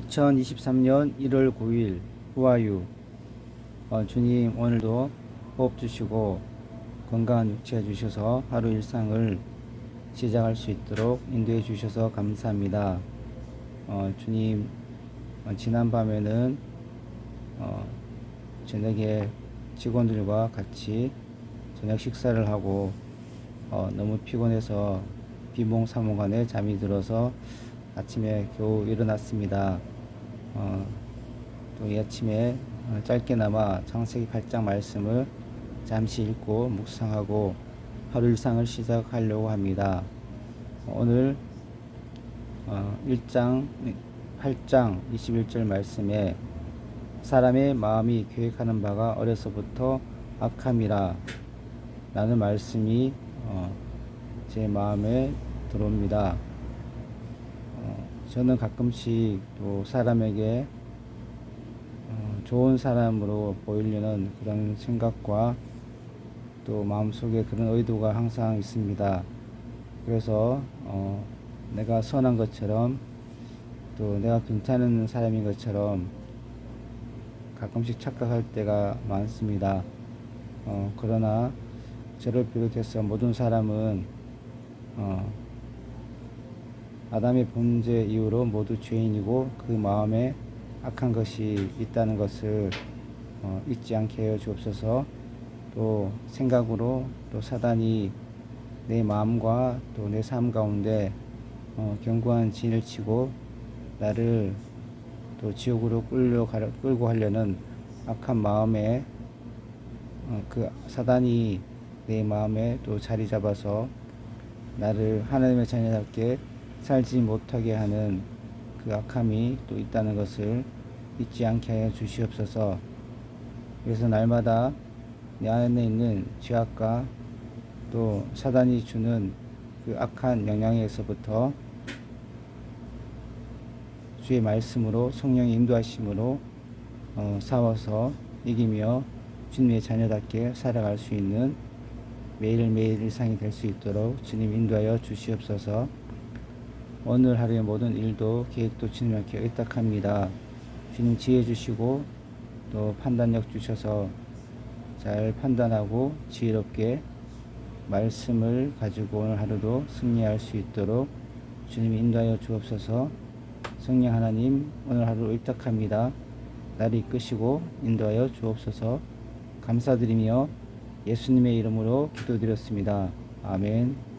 2023년 1월 9일 후아유 어, 주님 오늘도 호흡 주시고 건강한 육체 주셔서 하루 일상을 시작할 수 있도록 인도해 주셔서 감사합니다. 어, 주님 어, 지난 밤에는 어, 저녁에 직원들과 같이 저녁 식사를 하고 어, 너무 피곤해서 비몽사몽간에 잠이 들어서 아침에 겨우 일어났습니다. 어, 또이 아침에 어, 짧게나마 창세기 8장 말씀을 잠시 읽고 묵상하고 하루 일상을 시작하려고 합니다. 오늘 어, 1장 8장 21절 말씀에 사람의 마음이 계획하는 바가 어려서부터 악함이라 라는 말씀이 어, 제 마음에 들어옵니다. 어, 저는 가끔씩 또 사람에게 어, 좋은 사람으로 보이려는 그런 생각과 또 마음속에 그런 의도가 항상 있습니다. 그래서 어, 내가 선한 것처럼 또 내가 괜찮은 사람인 것처럼 가끔씩 착각할 때가 많습니다. 어, 그러나 저를 비롯해서 모든 사람은 어, 아담의 범죄 이후로 모두 죄인이고 그 마음에 악한 것이 있다는 것을 어, 잊지 않게 하여 주옵소서. 또 생각으로 또 사단이 내 마음과 또 내 삶 가운데 어, 견고한 진을 치고 나를 또 지옥으로 끌려 가, 끌고 하려는 악한 마음에 어, 그 사단이 내 마음에 또 자리 잡아서 나를 하나님의 자녀답게 살지 못하게 하는 그 악함이 또 있다는 것을 잊지 않게 하여 주시옵소서. 그래서 날마다 내 안에 있는 죄악과 또 사단이 주는 그 악한 영향에서부터 주의 말씀으로 성령의 인도하심으로 어, 싸워서 이기며 주님의 자녀답게 살아갈 수 있는 매일매일 일상이 될 수 있도록 주님 인도하여 주시옵소서. 오늘 하루의 모든 일도 계획도 주님께 의탁합니다. 주님 지혜 주시고 또 판단력 주셔서 잘 판단하고 지혜롭게 말씀을 가지고 오늘 하루도 승리할 수 있도록 주님 인도하여 주옵소서. 성령 하나님 오늘 하루 의탁합니다. 나를 이끄시고 인도하여 주옵소서. 감사드리며 예수님의 이름으로 기도드렸습니다. 아멘.